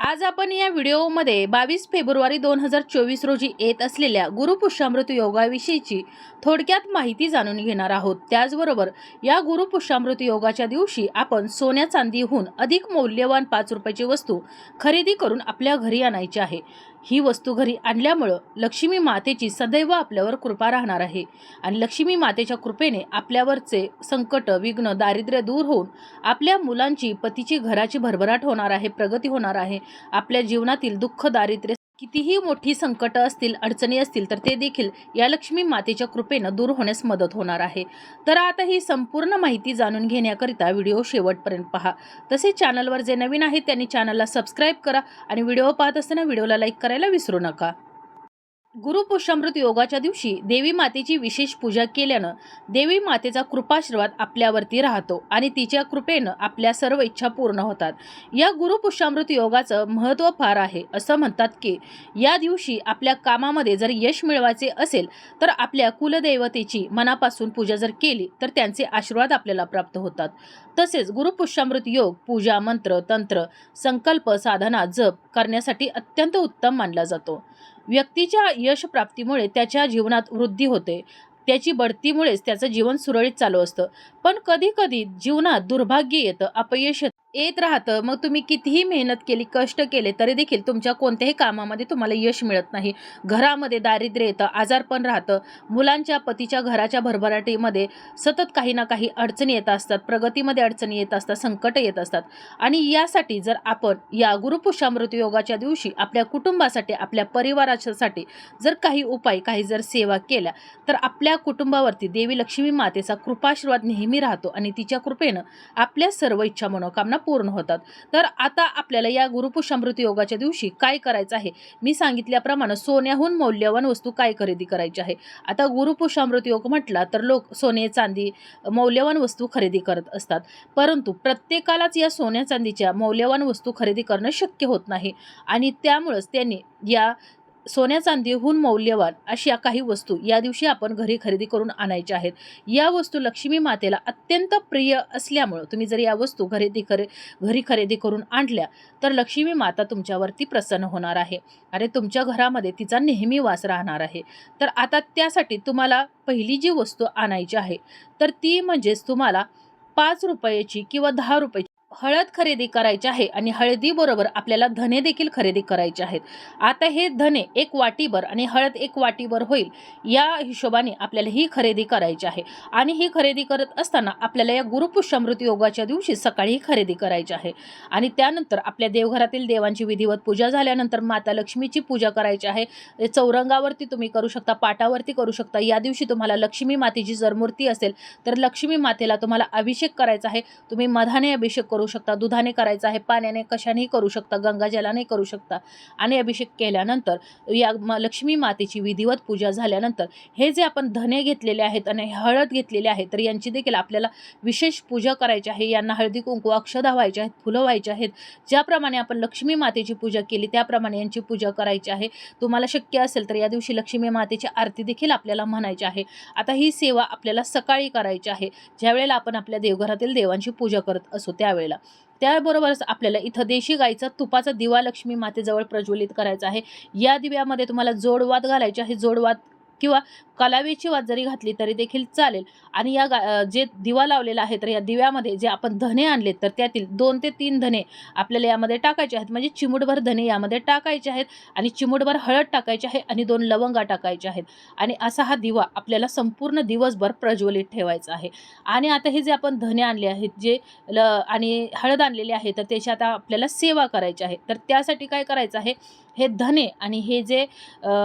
आज आपण या व्हिडिओमध्ये बावीस फेब्रुवारी दोन हजार चोवीस रोजी येत असलेल्या गुरुपुष्यामृत योगाविषयीची थोडक्यात माहिती जाणून घेणार आहोत. त्याचबरोबर या गुरुपुष्यामृत योगाच्या दिवशी आपण सोन्या चांदीहून अधिक मौल्यवान पाच रुपयाची वस्तू खरेदी करून आपल्या घरी आणायची आहे. ही वस्तू घरी आणल्यामुळं लक्ष्मी मातेची सदैव आपल्यावर कृपा राहणार आहे. आणि लक्ष्मी मातेच्या कृपेने आपल्यावरचे संकट विघ्न दारिद्र्य दूर होऊन आपल्या मुलांची पतीची घराची भरभराट होणार आहे प्रगती होणार आहे. आपल्या जीवनातील दुःख दारिद्र्य कितीही मोठी संकटं असतील अडचणी असतील तर ते देखील या लक्ष्मी मातेच्या कृपेनं दूर होण्यास मदत होणार आहे. तर आता ही संपूर्ण माहिती जाणून घेण्याकरिता व्हिडिओ शेवटपर्यंत पहा. तसेच चॅनलवर जे नवीन आहेत त्यांनी चॅनलला सबस्क्राईब करा आणि व्हिडिओ पाहत असताना व्हिडिओला लाईक करायला विसरू नका. गुरुपुष्यामृत योगाच्या दिवशी देवी मातेची विशेष पूजा केल्यानं देवी मातेचा कृपाशीर्वाद आपल्यावरती राहतो आणि तिच्या कृपेनं आपल्या सर्व इच्छा पूर्ण होतात. या गुरुपुष्यामृत योगाचं महत्त्व फार आहे असं म्हणतात की या दिवशी आपल्या कामामध्ये जर यश मिळवायचे असेल तर आपल्या कुलदैवतेची मनापासून पूजा जर केली तर त्यांचे आशीर्वाद आपल्याला प्राप्त होतात. तसेच गुरुपुष्यामृत योग पूजा मंत्र तंत्र संकल्प साधना जप करण्यासाठी अत्यंत उत्तम मानला जातो. व्यक्तीच्या यश प्राप्तीमुळे त्याच्या जीवनात वृद्धी होते. त्याची बढतीमुळेच त्याचं जीवन सुरळीत चालू असतं. पण कधी कधी जीवनात दुर्भाग्य येतं अपयश येत राहतं. मग तुम्ही कितीही मेहनत केली कष्ट केले तरी देखील तुमच्या कोणत्याही कामामध्ये तुम्हाला यश मिळत नाही. घरामध्ये दारिद्र्य येतं आजारपण राहतं. मुलांच्या पतीच्या घराच्या भरभराटीमध्ये सतत काही ना काही अडचणी येत असतात. प्रगतीमध्ये अडचणी येत असतात संकट येत असतात. आणि यासाठी जर आपण या गुरुपुष्यामृत योगाच्या दिवशी आपल्या कुटुंबासाठी आपल्या परिवारासाठी जर काही उपाय काही जर सेवा केल्या तर आपल्या कुटुंबावरती देवी लक्ष्मी मातेचा कृपाशीर्वाद नेहमी राहतो. आणि तिच्या कृपेनं आपल्या सर्व इच्छा मनोकामना पूर्ण होतात. तर आता आपल्याला या गुरुपुष्यामृत योगाच्या दिवशी काय करायचं आहे? मी सांगितल्याप्रमाणे सोन्याहून मौल्यवान वस्तू काय खरेदी करायची आहे? आता गुरुपुषामृत योग म्हटला तर लोक सोने चांदी मौल्यवान वस्तू खरेदी करत असतात. परंतु प्रत्येकालाच या सोन्या चांदीच्या मौल्यवान वस्तू खरेदी करणं शक्य होत नाही. आणि त्यामुळंच त्यांनी या सोन्या चांदीहून मौल्यवान अशा काही वस्तू या दिवशी आपण घरी खरेदी करून आणायच्या आहेत. या वस्तू लक्ष्मी मातेला अत्यंत प्रिय असल्यामुळं तुम्ही जर या वस्तू खरेदी करे घरी खरेदी करून आणल्या तर लक्ष्मी माता तुमच्यावरती प्रसन्न होणार आहे. अरे तुमच्या घरामध्ये तिचा नेहमी वास राहणार आहे. तर आता त्यासाठी तुम्हाला पहिली जी वस्तू आणायची आहे तर ती म्हणजेच तुम्हाला पाच रुपयाची किंवा दहा रुपयाची हळद खरेदी करायची आहे आणि हळदीबरोबर आपल्याला धने देखील खरेदी करायचे आहेत. आता हे धने एक वाटीभर आणि हळद एक वाटीभर होईल या हिशोबाने आपल्याला ही खरेदी करायची आहे. आणि ही खरेदी करत असताना आपल्याला या गुरुपुष्यामृत योगाच्या दिवशी सकाळी ही खरेदी करायची आहे. आणि त्यानंतर आपल्या देवघरातील देवांची विधिवत पूजा झाल्यानंतर माता लक्ष्मीची पूजा करायची आहे. चौरंगावरती तुम्ही करू शकता पाटावरती करू शकता. या दिवशी तुम्हाला लक्ष्मी मातेची जर मूर्ती असेल तर लक्ष्मी मातेला तुम्हाला अभिषेक करायचा आहे. तुम्ही मधाने अभिषेक करू शकता दुधाने करायचं आहे पाण्याने कशानेही करू शकता गंगाजलाने करू शकता. आणि अभिषेक केल्यानंतर या लक्ष्मी मातेची विधिवत पूजा झाल्यानंतर हे जे आपण धने घेतलेले आहेत आणि हळद घेतलेले आहेत तर यांची देखील आपल्याला विशेष पूजा करायची आहे. यांना हळदी कुंकू अक्षदा व्हायच्या आहेत फुलं व्हायची आहेत. ज्याप्रमाणे आपण लक्ष्मी मातेची पूजा केली त्याप्रमाणे यांची पूजा करायची आहे. तुम्हाला शक्य असेल तर या दिवशी लक्ष्मी मातेची आरती देखील आपल्याला म्हणायची आहे. आता ही सेवा आपल्याला सकाळी करायची आहे. ज्यावेळेला आपण आपल्या देवघरातील देवांची पूजा करत असू त्यावेळेला. त्याबरोबरच आपल्याला इथं देशी गाईचा तुपाचा दिवा लक्ष्मी मातेजवळ प्रज्वलित करायचा आहे. या दिव्यामध्ये तुम्हाला जोडवाद घालायचे आहे. जोडवाद किंवा कलावेची वाजरी घातली तरी देखील चालेल. आणि या गा जे दिवा लावलेला आहे तर या दिव्यामध्ये जे आपण धने आणलेत तर त्यातील दोन ते तीन धने आपल्याला यामध्ये टाकायचे आहेत. म्हणजे चिमूटभर धने यामध्ये टाकायचे आहेत आणि चिमूटभर हळद टाकायची आहे आणि दोन लवंगा टाकायचे आहेत. आणि असा हा दिवा आपल्याला संपूर्ण दिवसभर प्रज्वलित ठेवायचा आहे. आणि आता हे जे आपण धने आणले आहेत जे ल आणि हळद आणलेली आहे तर त्याची आता आपल्याला सेवा करायची आहे. तर त्यासाठी काय करायचं आहे? हे धने आणि हे जे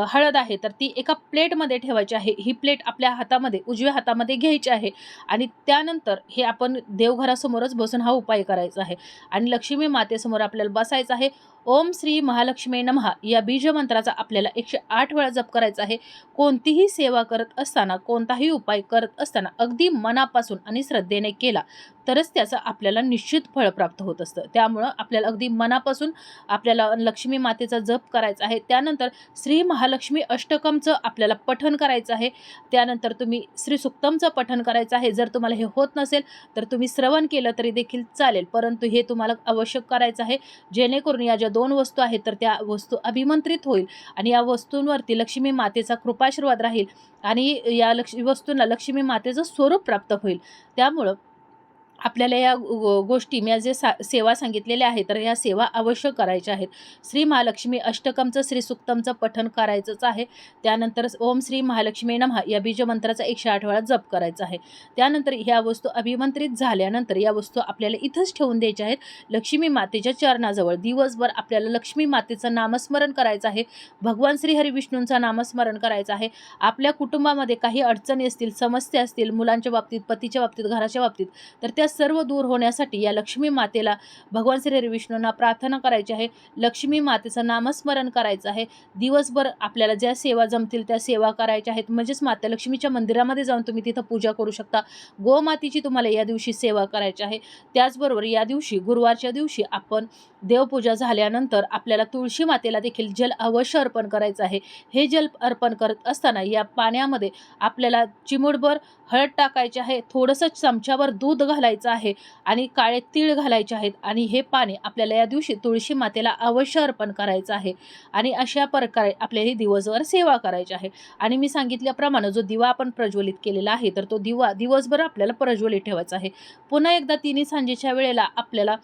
हळद आहे तर ती एका प्लेटमध्ये ठेवायची आहे. ही प्लेट आपल्या हातामध्ये उजव्या हातामध्ये घ्यायची आहे आणि त्यानंतर हे आपण देवघरासमोरच बसून हा उपाय करायचा आहे. आणि लक्ष्मी मातेसमोर आपल्याला बसायचं आहे. ओम श्री महालक्ष्मी नमहा या बीजमंत्राचा आपल्याला एकशे आठ वेळा जप करायचा आहे. कोणतीही सेवा करत असताना कोणताही उपाय करत असताना अगदी मनापासून आणि श्रद्धेने केला तरच त्याचं आपल्याला निश्चित फळ प्राप्त होत असतं. त्यामुळं आपल्याला अगदी मनापासून आपल्याला लक्ष्मी मातेचा जप करायचा आहे. त्यानंतर श्री महालक्ष्मी अष्टकमचं आपल्याला पठन करायचं आहे. त्यानंतर तुम्ही श्री सुक्तमचं पठन करायचं आहे. जर तुम्हाला हे होत नसेल तर तुम्ही श्रवण केलं तरी देखील चालेल. परंतु हे तुम्हाला आवश्यक करायचं आहे. जेणेकरून या ज्या दोन वस्तू आहेत तर त्या वस्तू अभिमंत्रित होईल. आणि या वस्तूंवरती लक्ष्मी मातेचा कृपाशीर्वाद राहील आणि या लक्ष्मी वस्तूंना लक्ष्मी मातेचं स्वरूप प्राप्त होईल. त्यामुळं आपल्याला या गोष्टी मी जे सा सेवा सांगितलेल्या आहेत तर या सेवा अवश्य करायच्या आहेत. श्री महालक्ष्मी अष्टकमचं श्री सुक्तमचं करायचंच आहे. त्यानंतर ओम श्री महालक्ष्मी नमहा या बीजमंत्राचा एकशे आठ वेळा जप करायचा आहे. त्यानंतर ह्या वस्तू अभिमंत्रित झाल्यानंतर या वस्तू आपल्याला इथंच ठेवून द्यायच्या आहेत. लक्ष्मी मातेच्या चरणाजवळ दिवसभर आपल्याला लक्ष्मी मातेचं नामस्मरण करायचं आहे. भगवान श्री हरी विष्णूंचं नामस्मरण करायचं आहे. आपल्या कुटुंबामध्ये काही अडचणी असतील समस्या असतील मुलांच्या बाबतीत पतीच्या बाबतीत घराच्या बाबतीत तर त्या सर्व दूर होण्यासाठी या लक्ष्मी मातेला भगवान श्री हरी विष्णूंना प्रार्थना करायची आहे. लक्ष्मी मातेचं नामस्मरण करायचं आहे. दिवसभर आपल्याला ज्या सेवा जमतील त्या सेवा करायच्या आहेत. म्हणजेच माता लक्ष्मीच्या मंदिरामध्ये जाऊन तुम्ही तिथं पूजा करू शकता. गोमातेची तुम्हाला या दिवशी सेवा करायची आहे. त्याचबरोबर या दिवशी गुरुवारच्या दिवशी आपण देवपूजा झाल्यानंतर आपल्याला तुळशी मातेला देखील जल अवश्य अर्पण करायचं आहे. हे जल अर्पण करत असताना या पाण्यामध्ये आपल्याला चिमूटभर हळद टाकायचे आहे. थोडंसं चमच्यावर दूध घालायचं आहे आणि काळे तीळ घालायचे आहेत आणि हे पाणी आपल्याला या दिवशी तुळशी मातेला अवश्य अर्पण करायचं आहे. आणि अशा प्रकारे आपल्याला ही दिवसभर सेवा करायची आहे. आणि मी सांगितल्याप्रमाणे जो दिवा आपण प्रज्वलित केलेला आहे तर तो दिवा दिवसभर आपल्याला प्रज्वलित ठेवायचा आहे. पुन्हा एकदा तिन्ही सांजेच्या वेळेला आपल्याला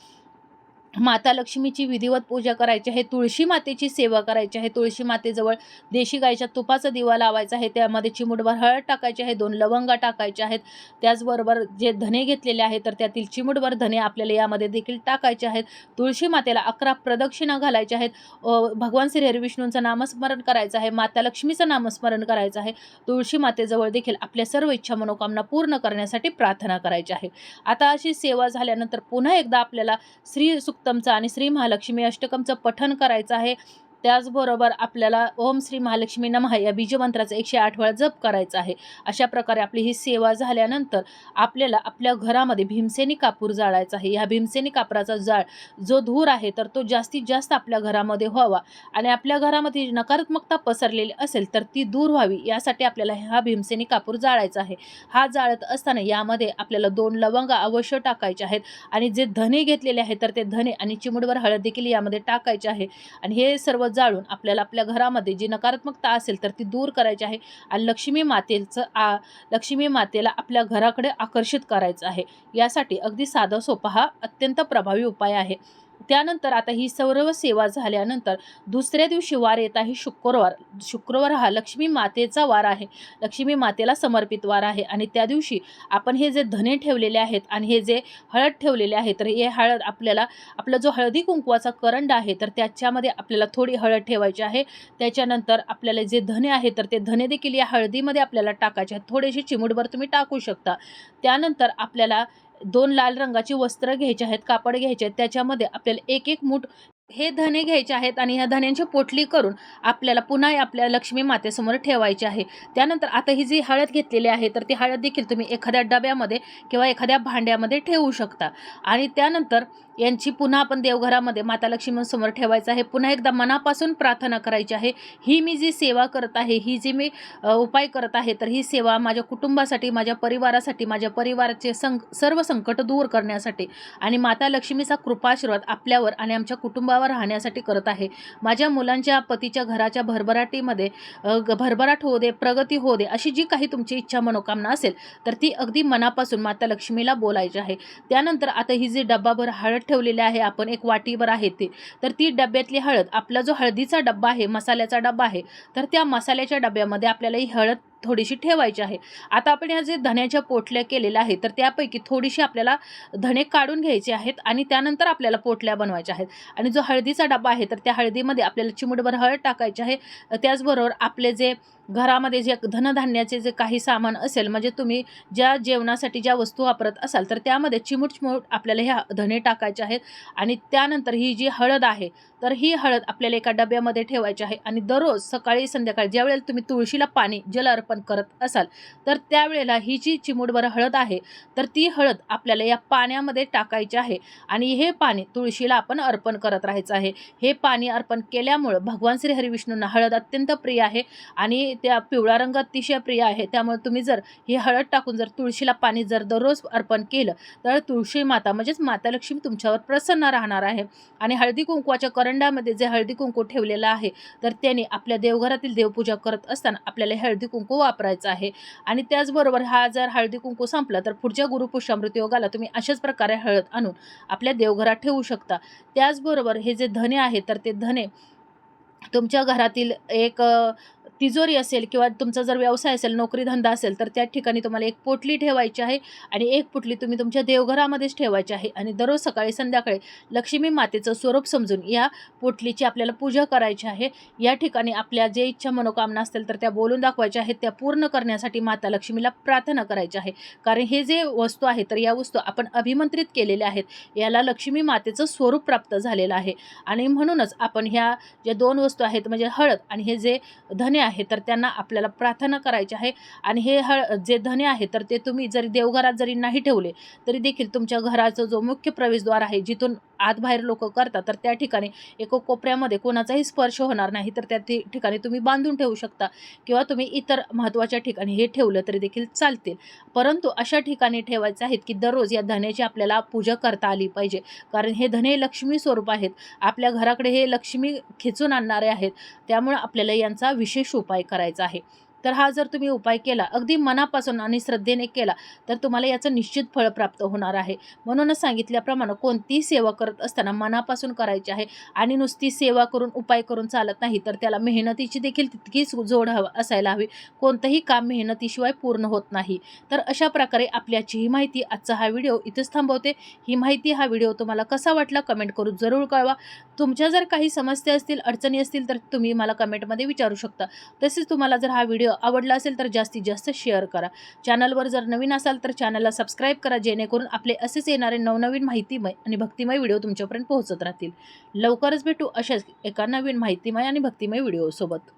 माता लक्ष्मीची विधिवत पूजा करायची आहे तुळशी मातेची सेवा करायची आहे. तुळशी मातेजवळ देशी गाईच्या तुपाचा दिवा लावायचा आहे त्यामध्ये चिमुटभर हळद टाकायची आहे दोन लवंगा टाकायच्या आहेत. त्याचबरोबर जे धने घेतलेले आहेत तर त्यातील चिमुटभर धने आपल्याला यामध्ये देखील टाकायचे आहेत. तुळशी मातेला अकरा प्रदक्षिणा घालायच्या आहेत. भगवान श्री हरिविष्णूंचं नामस्मरण करायचं आहे माता लक्ष्मीचं नामस्मरण करायचं आहे. तुळशी मातेजवळ देखील आपल्या सर्व इच्छा मनोकामना पूर्ण करण्यासाठी प्रार्थना करायची आहे. आता अशी सेवा झाल्यानंतर पुन्हा एकदा आपल्याला श्री सुख सप्तमचं आणि श्री महालक्ष्मी अष्टकमचं पठण करायचं आहे. त्याचबरोबर आपल्याला ओम श्री महालक्ष्मी नमः या बीजमंत्राचा एकशे आठ वेळा जप करायचा आहे. अशा प्रकारे आपली ही सेवा झाल्यानंतर आपल्याला आपल्या घरामध्ये भीमसेनी कापूर जाळायचा आहे. ह्या भीमसेनी कापराचा जाळ जो धूर आहे तर तो जास्तीत जास्त आपल्या घरामध्ये व्हावा आणि आपल्या घरामध्ये नकारात्मकता पसरलेली असेल तर ती दूर व्हावी यासाठी आपल्याला हा भीमसेनी कापूर जाळायचा आहे. हा जाळत असताना यामध्ये आपल्याला दोन लवंगा अवश्य टाकायचे आहेत आणि जे धने घेतलेले आहेत तर ते धने आणि चिमुडवर हळद देखील यामध्ये टाकायचे आहे. आणि हे सर्व जाळून आपल्याला आपल्या घरामध्ये जी नकारात्मकता असेल तर ती दूर करायची आहे आणि लक्ष्मी मातेचं आ लक्ष्मी मातेला आपल्या घराकडे आकर्षित करायचं आहे. यासाठी अगदी साधा सोपा हा अत्यंत प्रभावी उपाय आहे. त्यानंतर आता ही सर्व सेवा झाल्यानंतर दुसऱ्या दिवशी वार येत आहे. शुक्रवार शुक्रवार हा लक्ष्मी मातेचा वार आहे. लक्ष्मी मातेला समर्पित वार आहे आणि त्या दिवशी आपण हे जे धने ठेवलेले आहेत आणि हे जे हळद ठेवलेले आहे तर हे हळद आपल्याला आपला जो हळदी कुंकवाचा करंड आहे तर त्याच्यामध्ये आपल्याला थोडी हळद ठेवायची आहे. त्याच्यानंतर आपल्याला जे धने आहे तर ते धने देखील या हळदीमध्ये आपल्याला टाकायचे आहेत. थोडेसे चिमुटभर तुम्ही टाकू शकता. त्यानंतर आपल्याला दोन लाल रंगाची वस्त्र घ्यायची आहेत कापड घ्यायचे आहेत त्याच्यामध्ये आपल्याला एक एक मूठ हे धने घ्यायचे आहेत आणि ह्या धण्यांची पोटली करून आपल्याला पुन्हा आपल्या लक्ष्मी मातेसमोर ठेवायची आहे. त्यानंतर आता ही जी हळद घेतलेली आहे तर ती हळद देखील तुम्ही एखाद्या डब्यामध्ये किंवा एखाद्या भांड्यामध्ये ठेवू शकता. आणि त्यानंतर यांची पुन्हा आपण देवघरामध्ये माता लक्ष्मीसमोर ठेवायचं आहे. पुन्हा एकदा मनापासून प्रार्थना करायची आहे. ही मी जी सेवा करत आहे ही जी मी उपाय करत आहे तर ही सेवा माझ्या कुटुंबासाठी माझ्या परिवारासाठी माझ्या परिवाराचे संक सर्व संकट दूर करण्यासाठी आणि माता लक्ष्मीचा कृपाशीर्वाद आपल्यावर आणि आमच्या कुटुंबा कुटुंबावर राहण्यासाठी करत आहे. माझ्या मुलांच्या पतीच्या घराच्या भरभराटीमध्ये भरभराट होऊ दे प्रगती होऊ दे अशी जी काही तुमची इच्छा मनोकामना असेल तर ती अगदी मनापासून माता लक्ष्मीला बोलायची आहे. त्यानंतर आता ही जी डब्बाभर हळद ठेवलेले आहे आपण एक वाटीवर आहे ते तर ती डब्यातली हळद आपला जो हळदीचा डब्बा आहे मसाल्याचा डब्बा आहे तर त्या मसाल्याच्या डब्यामध्ये आपल्याला ही हळद थोडीशी ठेवायची आहे. आता आपण या जे धण्याच्या पोटल्या केलेल्या आहेत तर त्यापैकी थोडीशी आपल्याला धणे काढून घ्यायचे आहेत आणि त्यानंतर आपल्याला पोटल्या बनवायच्या आहेत. आणि जो हळदीचा डबा आहे तर त्या हळदीमध्ये आपल्याला चिमुटभर हळद टाकायची आहे. त्याचबरोबर आपले जे घरामध्ये जे धनधान्याचे जे काही सामान असेल म्हणजे तुम्ही ज्या जेवणासाठी ज्या वस्तू वापरत असाल तर त्यामध्ये चिमूट चिमूट आपल्याला ह्या धने टाकायचे आहेत. आणि त्यानंतर ही जी हळद आहे तर ही हळद आपल्याला एका डब्यामध्ये ठेवायची आहे. आणि दररोज सकाळी संध्याकाळी ज्यावेळेला तुम्ही तुळशीला पाणी जल अर्पण करत असाल तर त्यावेळेला ही जी चिमूटभर हळद आहे तर ती हळद आपल्याला या पाण्यामध्ये टाकायची आहे. आणि हे पाणी तुळशीला आपण अर्पण करत राहायचं आहे. हे पाणी अर्पण केल्यामुळं भगवान श्री हरिविष्णूंना हळद अत्यंत प्रिय आहे. आणि त्या पिवळा रंग अतिशय प्रिय आहे. त्यामुळे तुम्ही जर ही हळद टाकून जर तुळशीला पाणी जर दररोज अर्पण केलं तर तुळशी माता म्हणजेच माता लक्ष्मी तुमच्यावर प्रसन्न राहणार आहे. आणि हळदी कुंकवाच्या करंडामध्ये जे हळदी कुंकू ठेवलेलं आहे तर त्याने आपल्या देवघरातील देवपूजा करत असताना आपल्याला हळदी कुंकू वापरायचं आहे. आणि त्याचबरोबर हा जर हळदी कुंकू संपला तर पुढच्या गुरुपुष्यामृत योगाला तुम्ही अशाच प्रकारे हळद आणून आपल्या देवघरात ठेवू शकता. त्याचबरोबर हे जे धने आहे तर ते धने तुमच्या घरातील एक तिजोरी असेल किंवा तुमचा जर व्यवसाय असेल नोकरी धंदा असेल तर त्या ठिकाणी तुम्हाला एक पोटली ठेवायची आहे आणि एक पोटली तुम्ही तुमच्या देवघरामध्येच ठेवायची आहे आणि दररोज सकाळी संध्याकाळी लक्ष्मी मातेचं स्वरूप समजून या पोटलीची आपल्याला पूजा करायची आहे. या ठिकाणी आपल्या जे इच्छा मनोकामना असतील तर त्या बोलून दाखवायच्या आहेत. त्या पूर्ण करण्यासाठी माता लक्ष्मीला प्रार्थना करायची आहे. कारण हे जे वस्तू आहे तर या वस्तू आपण अभिमंत्रित केलेल्या आहेत. याला लक्ष्मी मातेचं स्वरूप प्राप्त झालेलं आहे. आणि म्हणूनच आपण ह्या ज्या दोन वस्तू आहेत म्हणजे हळद आणि हे जे धने आहे तर त्यांना आपल्याला प्रार्थना करायची आहे. आणि हे हळ जे धने आहे तर ते तुम्ही जरी देवघरात जरी नाही ठेवले तरी देखील तुमच्या घराचा जो मुख्य प्रवेशद्वार आहे जिथून आत बाहेर लोक करतात तर त्या ठिकाणी एका कोपऱ्यामध्ये कोणाचाही स्पर्श होणार नाही तर त्या ठि- ठिकाणी तुम्ही बांधून ठेवू शकता किंवा तुम्ही इतर महत्त्वाच्या ठिकाणी हे ठेवलं तरी देखील चालतील. परंतु अशा ठिकाणी ठेवायचे आहेत की दररोज या धनेची आपल्याला पूजा करता आली पाहिजे. कारण हे धने लक्ष्मी स्वरूप आहेत. आपल्या घराकडे हे लक्ष्मी खेचून आणणारे आहेत. त्यामुळे आपल्याला यांचा विशेष उपाय करायचा आहे. तर हा जर तुम्ही उपाय केला अगदी मनापासून आणि श्रद्धेने केला तर तुम्हाला याचं निश्चित फळ प्राप्त होणार आहे. म्हणूनच सांगितल्याप्रमाणे कोणतीही सेवा करत असताना मनापासून करायची आहे आणि नुसती सेवा करून उपाय करून चालत नाही तर त्याला मेहनतीची देखील तितकीच जोड हवा असायला हवी. कोणतंही काम मेहनतीशिवाय पूर्ण होत नाही. तर अशा प्रकारे आपल्याची ही माहिती आजचा हा व्हिडिओ इथेच थांबवते. ही माहिती हा व्हिडिओ तुम्हाला कसा वाटला कमेंट करून जरूर कळवा. तुमच्या जर काही समस्या असतील अडचणी असतील तर तुम्ही मला कमेंटमध्ये विचारू शकता. तसेच तुम्हाला जर हा व्हिडिओ व्हिडिओ आवडला असेल तर जास्तीत जास्त शेअर करा. चॅनलवर जर नवीन असाल तर चॅनलला सबस्क्राईब करा जेणेकरून आपले असेच येणारे नवनवीन माहितीमय आणि भक्तिमय व्हिडिओ तुमच्यापर्यंत पोहोचत राहतील. लवकरच भेटू अशाच एका नवीन माहितीमय आणि भक्तिमय व्हिडिओसोबत